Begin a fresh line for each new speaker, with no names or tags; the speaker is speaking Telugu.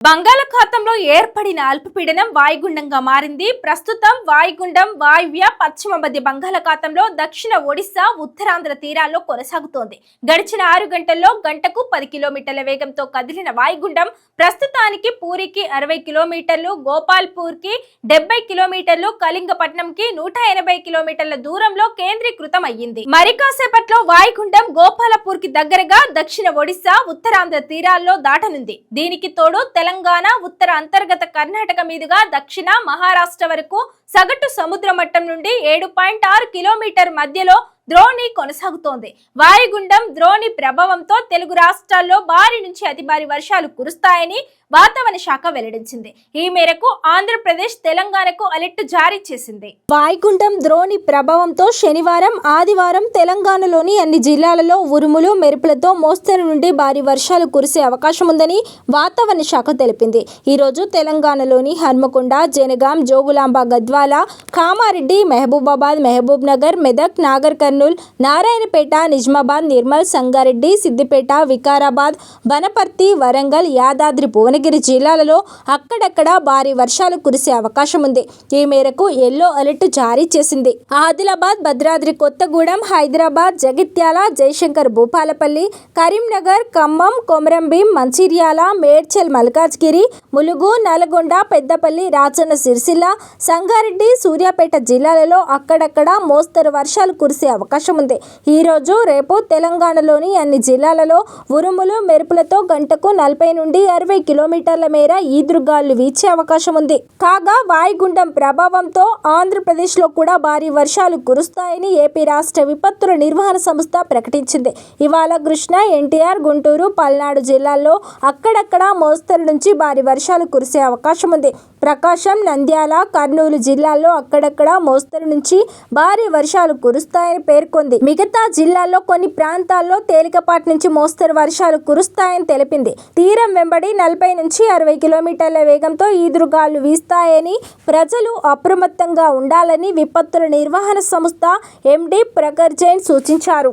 బంగాళాఖాతంలో ఏర్పడిన అల్పపీడనం వాయుగుండంగా మారింది. ప్రస్తుతం వాయుగుండం వాయువ్య పశ్చిమ మధ్య బంగాళాఖాతంలో దక్షిణ ఒడిశా ఉత్తరాంధ్ర తీరాల్లో కొనసాగుతోంది. గడిచిన ఆరు గంటల్లో గంటకు పది కిలోమీటర్ల వేగంతో కదిలిన వాయుగుండం ప్రస్తుతానికి పూరికి అరవై కిలోమీటర్లు గోపాల్పూర్కి డెబ్బై కిలోమీటర్లు కళింగపట్నంకి నూట ఎనభై కిలోమీటర్ల దూరంలో కేంద్రీకృతం అయ్యింది మరి కాసేపట్లో వాయుగుండం గోపాలపూర్కి దగ్గరగా దక్షిణ ఒడిశా ఉత్తరాంధ్ర తీరాల్లో దాటనుంది. దీనికి తోడు తెలంగాణ తెలంగాణ ఉత్తర అంతర్గత కర్ణాటక మీదుగా దక్షిణ మహారాష్ట్ర వరకు సగటు సముద్ర మట్టం నుండి ఏడు పాయింట్ ఆరు కిలోమీటర్ మధ్యలో ద్రోణి కొనసాగుతోంది. వాయుగుండం ద్రోణి ప్రభావంతో తెలుగు రాష్ట్రాల్లో భారీ నుంచి అతి భారీ వర్షాలు కురుస్తాయని వాతావరణ శాఖ వెల్లడించింది. ఈ మేరకు ఆంధ్రప్రదేశ్ తెలంగాణకు అలర్ట్ జారీ చేసింది. వాయుగుండం ద్రోణి ప్రభావంతో శనివారం ఆదివారం తెలంగాణలోని అన్ని జిల్లాలలో ఉరుములు మెరుపులతో మోస్తరు నుండి భారీ వర్షాలు కురిసే అవకాశం ఉందని వాతావరణ శాఖ తెలిపింది. ఈరోజు తెలంగాణలోని హన్మకొండ జనగాం జోగులాంబ గద్వాల కామారెడ్డి మహబూబాబాద్ మహబూబ్ నగర్ మెదక్ నాగర్ నారాయణపేట నిజామాబాద్ నిర్మల్ సంగారెడ్డి సిద్దిపేట వికారాబాద్ వనపర్తి వరంగల్ యాదాద్రి భువనగిరి జిల్లాలలో అక్కడక్కడ భారీ వర్షాలు కురిసే అవకాశం ఉంది. ఈ మేరకు ఎల్లో అలర్ట్ జారీ చేసింది. ఆదిలాబాద్ భద్రాద్రి కొత్తగూడెం హైదరాబాద్ జగిత్యాల జయశంకర్ భూపాలపల్లి కరీంనగర్ ఖమ్మం కొమరంభీం మంచిర్యాల మేడ్చల్ మల్కాజ్గిరి ములుగు నల్గొండ పెద్దపల్లి రాచన్న సిరిసిల్ల సంగారెడ్డి సూర్యాపేట జిల్లాలలో అక్కడక్కడ మోస్తరు వర్షాలు కురిసే అవకాశం ఉంది ఈ రోజు రేపు తెలంగాణలోని అన్ని జిల్లాలలో ఉరుములు మెరుపులతో గంటకు నలభై నుండి అరవై కిలోమీటర్ల మేర ఈదురుగాలు వీచే అవకాశం ఉంది కాగా వాయుగుండం ప్రభావంతో ఆంధ్రప్రదేశ్లో కూడా భారీ వర్షాలు కురుస్తాయని ఏపీ రాష్ట్ర విపత్తుల నిర్వహణ సంస్థ ప్రకటించింది. ఇవాళ కృష్ణ ఎన్టీఆర్ గుంటూరు పల్నాడు జిల్లాల్లో అక్కడక్కడ మోస్తరు నుంచి భారీ వర్షాలు కురిసే అవకాశం ఉంది ప్రకాశం నంద్యాల కర్నూలు జిల్లాల్లో అక్కడక్కడ మోస్తరు నుంచి భారీ వర్షాలు కురుస్తాయని పేర్కొంది. మిగతా జిల్లాల్లో కొన్ని ప్రాంతాల్లో తేలికపాటి నుంచి మోస్తరు వర్షాలు కురుస్తాయని తెలిపింది. తీరం వెంబడి నలభై నుంచి అరవై కిలోమీటర్ల వేగంతో ఈదురుగాలు వీస్తాయని ప్రజలు అప్రమత్తంగా ఉండాలని విపత్తుల నిర్వహణ సంస్థ ఎండి ప్రగర్జైన్ సూచించారు.